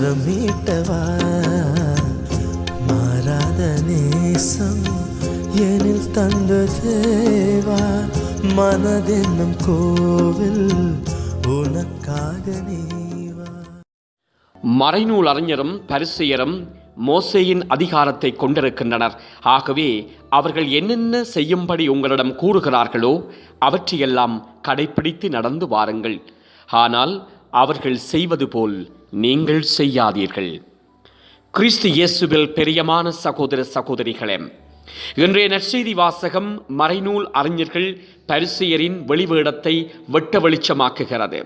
ஸ்வரம் மீட்டவா மாறாத நேசம் எனில் தந்த தேவா. மனதென்னும் கோவில் உனக்காக நீவா. மறைநூல் அறிஞரும் பரிசெயரும் மோசேயின் அதிகாரத்தை கொண்டிருக்கின்றனர். ஆகவே அவர்கள் என்னென்ன செய்யும்படி உங்களிடம் கூறுகிறார்களோ அவற்றையெல்லாம் கடைப்பிடித்து நடந்து வாருங்கள். ஆனால் அவர்கள் செய்வது போல் நீங்கள் செய்யாதீர்கள். கிறிஸ்து இயேசுவில் பெரியமான சகோதர சகோதரிகளே இன்றைய நற்செய்தி வாசகம் மறைநூல் அறிஞர்கள் பரிசெயரின் வெளிவேடத்தை வெட்ட வெளிச்சமாக்குகிறது.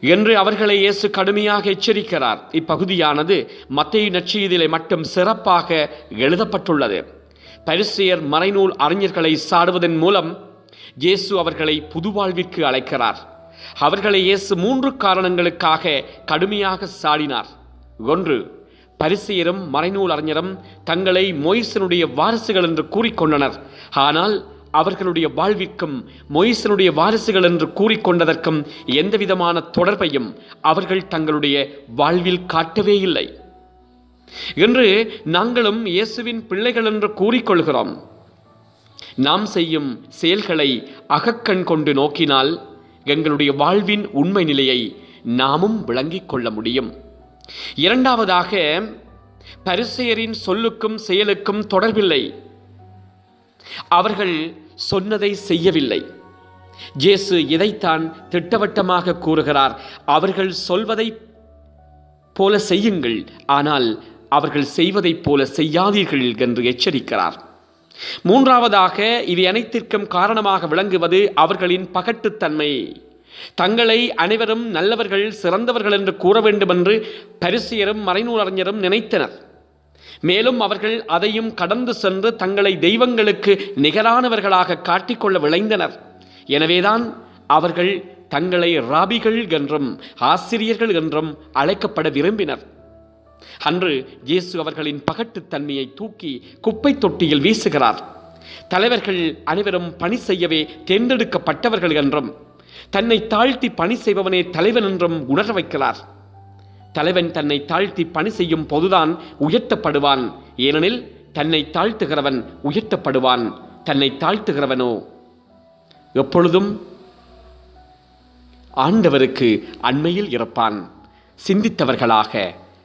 என்று அவர்களை இயேசு கடுமையாக எச்சரிக்கிறார். இப்பகுதியானது மத்திய நற்செய்தியிலே மட்டும் சிறப்பாக எழுதப்பட்டுள்ளது. பரிசெயர் மறைநூல் அறிஞர்களை சாடுவதன் மூலம் இயேசு அவர்களை புதுவாழ்விற்கு அழைக்கிறார். அவர்களை இயேசு மூன்று காரணங்களுக்காக கடுமையாக சாடினார். ஒன்று பரிசெயரும் மறைநூல் அறிஞரும் தங்களை மொய்சனுடைய வாரிசுகள் என்று கூறிக்கொண்டனர். ஆனால் அவர்களுடைய வாழ்விற்கும் மொய்சனுடைய வாரிசுகள் என்று கூறிக்கொண்டதற்கும் எந்தவிதமான தொடர்பையும் அவர்கள் தங்களுடைய வாழ்வில் காட்டவே இல்லை. என்று நாங்களும் இயேசுவின் பிள்ளைகள் என்று கூறிக்கொள்கிறோம். நாம் செய்யும் செயல்களை அகக்கண் கொண்டு நோக்கினால் எங்களுடைய வாழ்வின் உண்மை நிலையை நாமும் விளங்கிக் கொள்ள முடியும். இரண்டாவதாக பரிசெயரின் சொல்லுக்கும் செயலுக்கும் தொடர்பில்லை. அவர்கள் சொன்னதை செய்யவில்லை. இயேசு இதைத்தான் திட்டவட்டமாக கூறுகிறார். அவர்கள் சொல்வதை போல செய்யுங்கள் ஆனால் அவர்கள் செய்வதைப் போல செய்யாதீர்கள் என்று எச்சரிக்கிறார். மூன்றாவதாக இது அனைத்திற்கும் காரணமாக விளங்குவது அவர்களின் பகட்டுத்தன்மை. தங்களை அனைவரும் நல்லவர்கள் சிறந்தவர்கள் என்று கூற வேண்டும் என்று பரிசியரும் மறைநூலறிஞரும் நினைத்தனர். மேலும் அவர்கள் அதையும் கடந்து சென்று தங்களை தெய்வங்களுக்கு நிகரானவர்களாக காட்டிக்கொள்ள விளைந்தனர் எனவேதான் அவர்கள் தங்களை ராபிகள் என்றும் ஆசிரியர்கள் என்றும் அழைக்கப்பட விரும்பினர். அன்று இயேசு அவர்களின் பகட்டுத்தன்மையை தூக்கி குப்பை தொட்டியில் வீசுகிறார். தலைவர்கள் அனைவரும் பணி செய்யவே தேர்ந்தெடுக்கப்பட்டவர்கள் என்றும் தன்னை தாழ்த்தி பணி செய்பவனே தலைவன் என்றும் உணர வைக்கிறார். தலைவன் தன்னை தாழ்த்தி பணி செய்யும் போதுதான் உயர்த்தப்படுவான். ஏனெனில் தன்னை தாழ்த்துகிறவன் உயர்த்தப்படுவான். தன்னை தாழ்த்துகிறவனோ? எப்பொழுதும் ஆண்டவருக்கு அண்மையில் இருப்பான் சிந்தித்தவர்களாக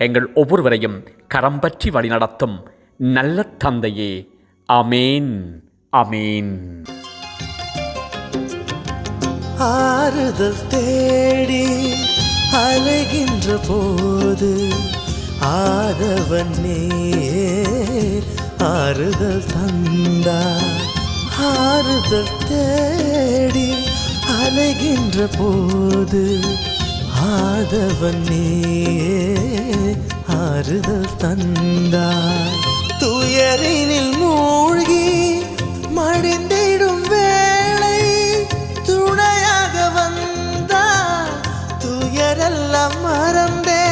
எங்கள் ஒவ்வொருவரையும் கரம் பற்றி வழிநடத்தும் நல்ல தந்தையே. அமேன் அமேன் ஆறுதல் தேடி அலைகின்ற போது ஆதவன் ஆறுதல் தந்தா. ஆறுதல் தேடி அலைகின்ற போது ஆதவன் நீயே ஆறுதல் தந்தாய். துயரினில் மூழ்கி மடிந்திடும் வேளை துணையாக வந்தாய். துயரெல்லாம் மறந்தே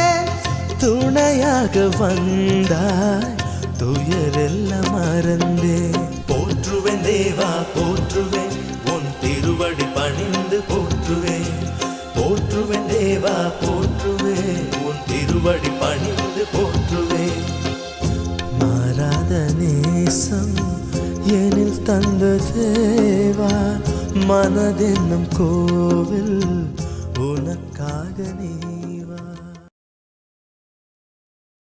துணையாக வந்தாய். துயரெல்லாம் மறந்தே போற்றுவேன் தேவா போற்றுவேன். உன் திருவடி பணிந்து போற்றுவேன். போற்றுவேன் தேவா போற்றுவேன். உன் திருவடி பணிந்து போற்றுவேன். மாறாத நேசம் எனில் தந்த தேவா மனதென்னும் கோவில் உனக்காக நீ